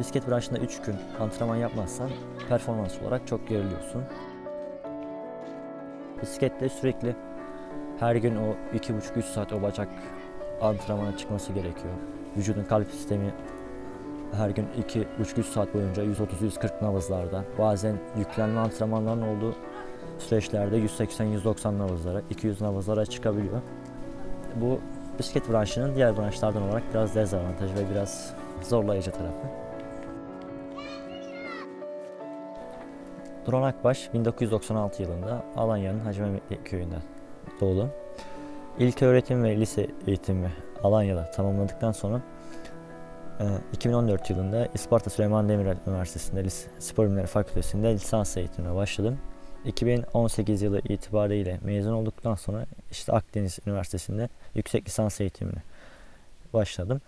Bisiklet branşında 3 gün antrenman yapmazsan performans olarak çok geriliyorsun. Bisikletle sürekli her gün o 2,5-3 saat o bacak antrenmana çıkması gerekiyor. Vücudun kalp sistemi her gün 2,5-3 saat boyunca 130-140 nabızlarda. Bazen yüklenme antrenmanların olduğu süreçlerde 180-190 nabızlara, 200 nabızlara çıkabiliyor. Bu bisiklet branşının diğer branşlardan olarak biraz dezavantaj ve biraz zorlayıcı tarafı. Duran Akbaş 1996 yılında Alanya'nın Hacı Mehmetli köyünde doğdu. İlk öğretim ve lise eğitimi Alanya'da tamamladıktan sonra e, 2014 yılında İsparta Süleyman Demirel Üniversitesi'nde Spor Bilimleri Fakültesi'nde lisans eğitimine başladım. 2018 yılı itibariyle mezun olduktan sonra işte Akdeniz Üniversitesi'nde yüksek lisans eğitimine başladım.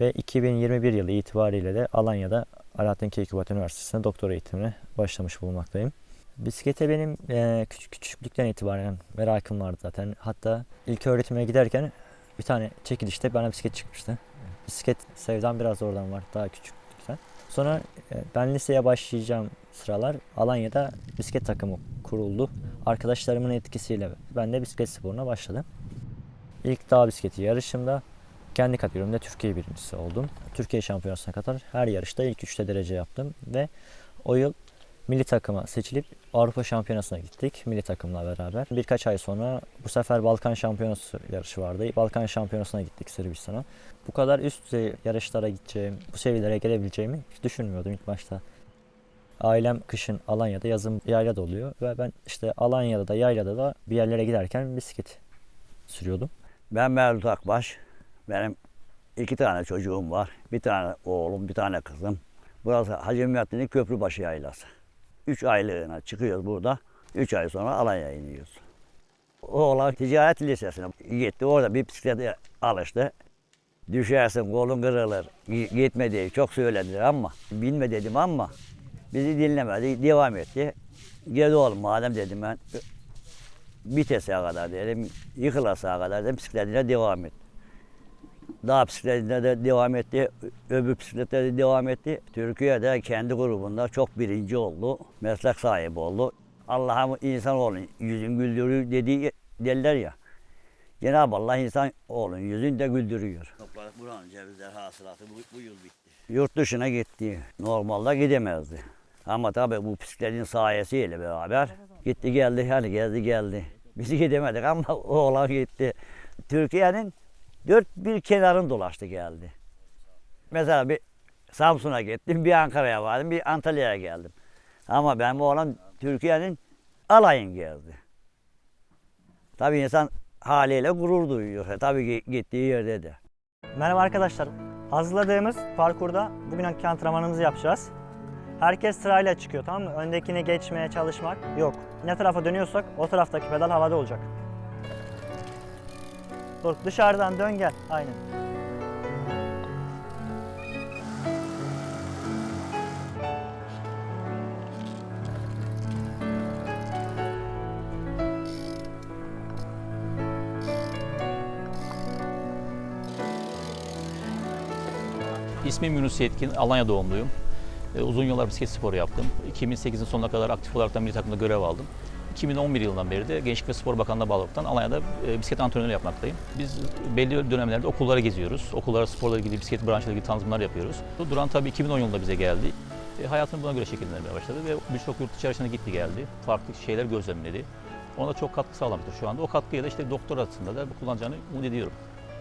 Ve 2021 yılı itibariyle de Alanya'da Alaaddin Keykubat Üniversitesi'nde doktora eğitimine başlamış bulunmaktayım. Bisiklete benim eee, küçük küçüklükten itibaren merakım vardı zaten. Hatta ilk öğretime giderken bir tane çekilişte bana bisiklet çıkmıştı. Bisiklet sevdam biraz oradan var daha küçüklükten. Sonra e, ben liseye başlayacağım sıralar Alanya'da bisiklet takımı kuruldu. Arkadaşlarımın etkisiyle ben de bisiklet sporuna başladım. İlk dağ bisikleti yarışımda kendi kategorimde Türkiye birincisi oldum. Türkiye şampiyonasına kadar her yarışta ilk üçte derece yaptım ve o yıl milli takıma seçilip Avrupa Şampiyonası'na gittik milli takımla beraber. Birkaç ay sonra bu sefer Balkan Şampiyonası yarışı vardı. Balkan Şampiyonası'na gittik Sırbistan'a. Bu kadar üst düzey yarışlara gideceğim, bu seviyelere gelebileceğimi düşünmüyordum ilk başta. Ailem kışın Alanya'da, yazın yaylada oluyor ve ben işte Alanya'da da yaylada da bir yerlere giderken bisiklet sürüyordum. Ben Mevlüt Akbaş. Benim iki tane çocuğum var. Bir tane oğlum, bir tane kızım. Burası Hacı Mehmetli'nin Köprübaşı Yaylası. Üç aylığına çıkıyoruz burada. Üç ay sonra Alanya'ya iniyoruz. Oğlan ticaret lisesine gitti. Orada bir bisiklete alıştı. Düşersin, kolun kırılır. Gi- Gitme diye çok söylediler ama binme dedim ama bizi dinlemedi. Devam etti. Gel oğlum madem dedim ben vitese kadar dedim, yıkılasa kadar dedim bisikletine devam et. Dağ bisikletine de devam etti, öbür bisiklete de devam etti. Türkiye'de kendi grubunda çok birinci oldu, meslek sahibi oldu. Allah'ım insan olun, yüzün güldürür dediği derler ya. Cenab-ı Allah insan olun, yüzünü de güldürüyor. Topladık buranın cevizler hasılatı bu, bu yıl bitti. Yurt dışına gitti. Normalde gidemezdi. Ama tabii bu bisikletin sayesiyle beraber gitti geldi yani geldi geldi. Biz gidemedik ama oğlan gitti. Türkiye'nin dört bir kenarını dolaştı geldi. Mesela bir Samsun'a gittim, bir Ankara'ya vardım, bir Antalya'ya geldim. Ama ben bu oğlan Türkiye'nin alayın geldi. Tabii insan haliyle gurur duyuyor. Tabii ki gittiği yerde de. Merhaba arkadaşlar. Hazırladığımız parkurda bugün antrenmanımızı yapacağız. Herkes sırayla çıkıyor tamam mı? Öndekini geçmeye çalışmak yok. Ne tarafa dönüyorsak o taraftaki pedal havada olacak. Dur dışarıdan dön gel. Aynen. İsmim Yunus Yetkin, Alanya doğumluyum. E, Uzun yıllar bisiklet sporu yaptım. 2008'in sonuna kadar aktif olarak da milli takımda görev aldım. 2011 yılından beri de Gençlik ve Spor Bakanlığı bağlılıktan Alanya'da e, bisiklet antrenörü yapmaktayım. Biz belli dönemlerde okullara geziyoruz. Okullara sporla ilgili, bisiklet branşıyla ilgili tanıtımlar yapıyoruz. Duran tabii 2010 yılında bize geldi. E, hayatını buna göre şekillenmeye başladı ve birçok yurt içerisine gitti geldi. Farklı şeyler gözlemledi. Ona çok katkı sağlamıştır şu anda. O katkıyla da işte doktorasında da kullanacağını umut ediyorum.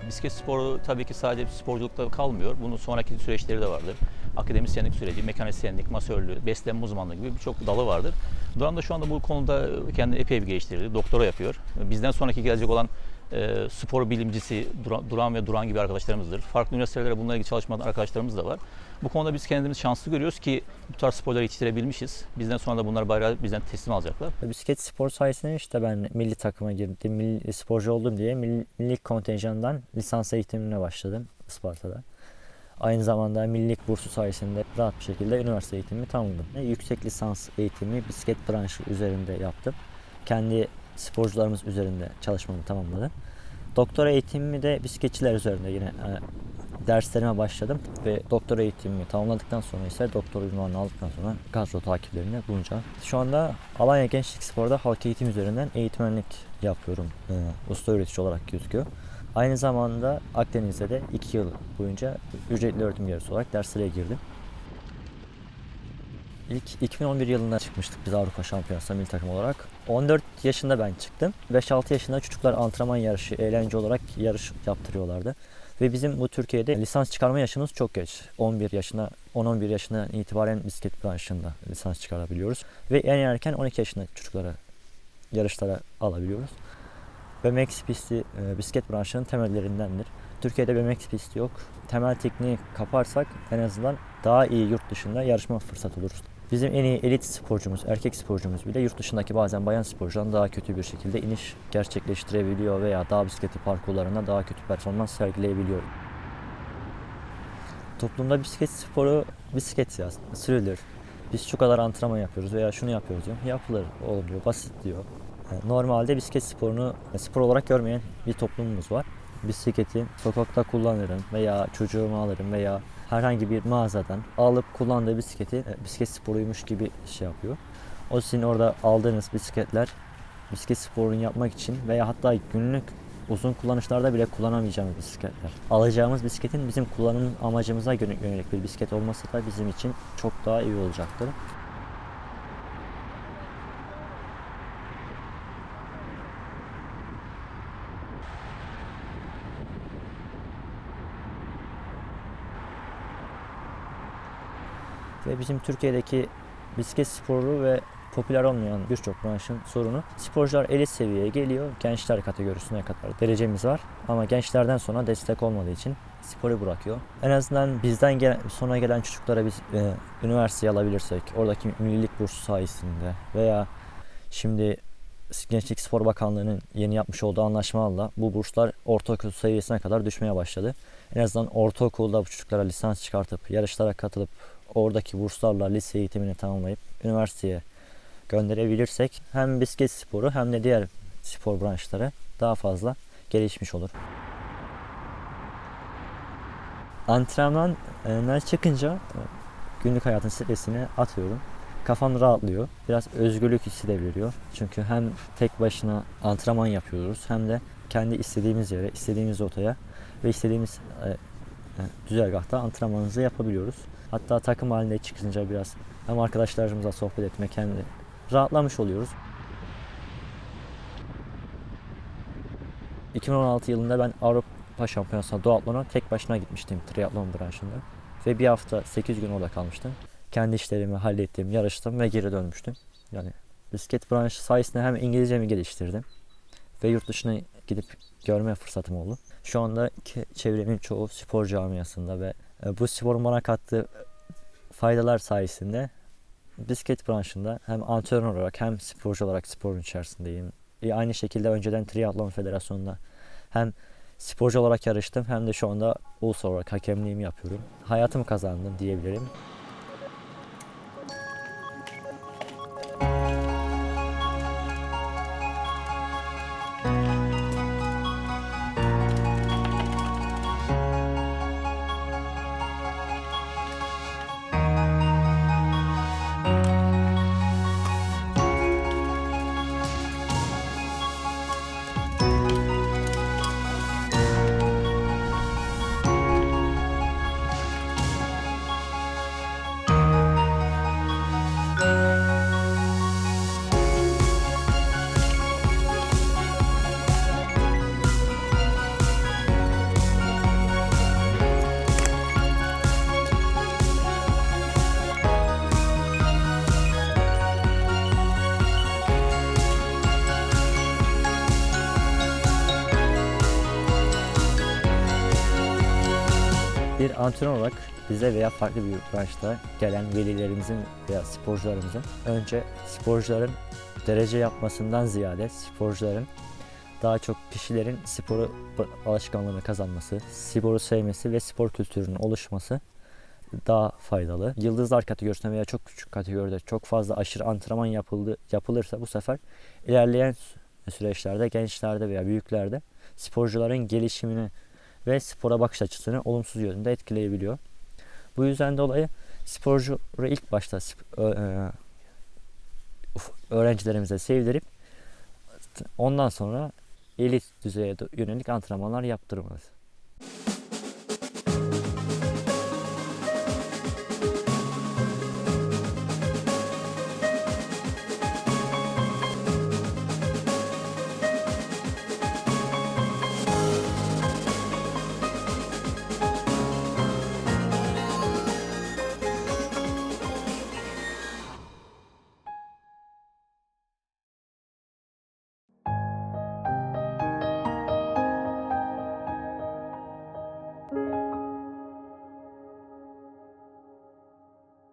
Bisiklet sporu tabii ki sadece sporculukta kalmıyor. Bunun sonraki süreçleri de vardır. Akademisyenlik süreci, mekanisyenlik, masörlüğü, beslenme uzmanlığı gibi birçok dalı vardır. Duran da şu anda bu konuda kendini epey bir geliştirdi. Doktora yapıyor. Bizden sonraki gelecek olan e, spor bilimcisi Duran, Duran ve Duran gibi arkadaşlarımızdır. Farklı üniversitelere bununla ilgili çalışmayan arkadaşlarımız da var. Bu konuda biz kendimiz şanslı görüyoruz ki bu tarz sporları yetiştirebilmişiz. Bizden sonra da bunlar bayrağı bizden teslim alacaklar. Bisiklet spor sayesinde işte ben milli takıma girdim, milli sporcu oldum diye milli, milli kontenjandan lisans eğitimine başladım Isparta'da. Aynı zamanda millilik bursu sayesinde rahat bir şekilde üniversite eğitimimi tamamladım. Yüksek lisans eğitimi bisiklet branşı üzerinde yaptım. Kendi sporcularımız üzerinde çalışmamı tamamladım. Doktora eğitimimi de bisikletçiler üzerinde yine e, derslerime başladım ve doktora eğitimimi tamamladıktan sonra ise doktora ünvanını aldıktan sonra kadro takiplerinde bulunacağım. Şu anda Alanya Gençlik Spor'da halk eğitim üzerinden eğitmenlik yapıyorum. Ee, usta öğretici olarak gözüküyor. Aynı zamanda Akdeniz'de de 2 yıl boyunca ücretli öğretim görevlisi olarak derslere girdim. İlk 2011 yılında çıkmıştık biz Avrupa Şampiyonası milli takım olarak. 14 yaşında ben çıktım. 5-6 yaşında çocuklar antrenman yarışı, eğlence olarak yarış yaptırıyorlardı. Ve bizim bu Türkiye'de lisans çıkarma yaşımız çok geç. 11 yaşına, 10-11 yaşından itibaren bisiklet branşında lisans çıkarabiliyoruz. Ve en erken 12 yaşında çocuklara yarışlara alabiliyoruz. BMX pisti e, bisiklet branşının temellerindendir. Türkiye'de BMX pisti yok. Temel tekniği kaparsak en azından daha iyi yurt dışında yarışma fırsatı oluruz. Bizim en iyi elit sporcumuz, erkek sporcumuz bile yurt dışındaki bazen bayan sporcudan daha kötü bir şekilde iniş gerçekleştirebiliyor veya dağ bisikleti parkurlarında daha kötü performans sergileyebiliyor. Toplumda bisiklet sporu bisiklet ya sürülür. Biz şu kadar antrenman yapıyoruz veya şunu yapıyoruz diyor. Yapılır oğlum diyor, basit diyor. Yani Normalde bisiklet sporunu spor olarak görmeyen bir toplumumuz var. Bisikleti sokakta kullanırım veya çocuğumu alırım veya herhangi bir mağazadan alıp kullandığı bisikleti e, bisiklet sporuymuş gibi şey yapıyor. O sizin orada aldığınız bisikletler bisiklet sporunu yapmak için veya hatta günlük uzun kullanışlarda bile kullanamayacağımız bisikletler. Alacağımız bisikletin bizim kullanım amacımıza yönelik bir bisiklet olması da bizim için çok daha iyi olacaktır. Ve bizim Türkiye'deki bisiklet sporu ve popüler olmayan birçok branşın sorunu sporcular elit seviyeye geliyor. Gençler kategorisine kadar derecemiz var. Ama gençlerden sonra destek olmadığı için sporu bırakıyor. En azından bizden gelen, sonra gelen çocuklara biz e, üniversiteye alabilirsek, oradaki millilik bursu sayesinde veya şimdi Gençlik Spor Bakanlığı'nın yeni yapmış olduğu anlaşmalarla bu burslar ortaokul seviyesine kadar düşmeye başladı. En azından ortaokulda bu çocuklara lisans çıkartıp yarışlara katılıp oradaki burslarla lise eğitimini tamamlayıp üniversiteye gönderebilirsek hem bisiklet sporu hem de diğer spor branşları daha fazla gelişmiş olur. Antrenmanlar çıkınca e, günlük hayatın stresini atıyorum. Kafam rahatlıyor. Biraz özgürlük hissi de veriyor. Çünkü hem tek başına antrenman yapıyoruz hem de kendi istediğimiz yere, istediğimiz rotaya ve istediğimiz e, e, düzergahta antrenmanımızı yapabiliyoruz. Hatta takım halinde çıkınca biraz hem arkadaşlarımızla sohbet etmek hem de rahatlamış oluyoruz. 2016 yılında ben Avrupa Şampiyonası'na duatlona tek başına gitmiştim triatlon branşında. Ve bir hafta 8 gün orada kalmıştım. Kendi işlerimi hallettim, yarıştım ve geri dönmüştüm. Yani bisiklet branşı sayesinde hem İngilizcemi geliştirdim ve yurt dışına gidip görme fırsatım oldu. Şu anda çevremin çoğu spor camiasında ve bu sporun bana kattığı faydalar sayesinde bisiklet branşında hem antrenör olarak hem sporcu olarak sporun içerisindeyim. E, aynı şekilde önceden Triathlon Federasyonu'nda hem sporcu olarak yarıştım hem de şu anda ulusal olarak hakemliğimi yapıyorum. Hayatımı kazandım diyebilirim. Bir antrenör olarak bize veya farklı bir branşta gelen velilerimizin veya sporcularımızın önce sporcuların derece yapmasından ziyade sporcuların daha çok kişilerin sporu alışkanlığını kazanması, sporu sevmesi ve spor kültürünün oluşması daha faydalı. Yıldızlar kategorisinde veya çok küçük kategoride çok fazla aşırı antrenman yapıldı, yapılırsa bu sefer ilerleyen süreçlerde gençlerde veya büyüklerde sporcuların gelişimini ve spora bakış açısını olumsuz yönde etkileyebiliyor. Bu yüzden dolayı sporcu ilk başta e, öğrencilerimize sevdirip ondan sonra elit düzeye yönelik antrenmanlar yaptırmalıyız.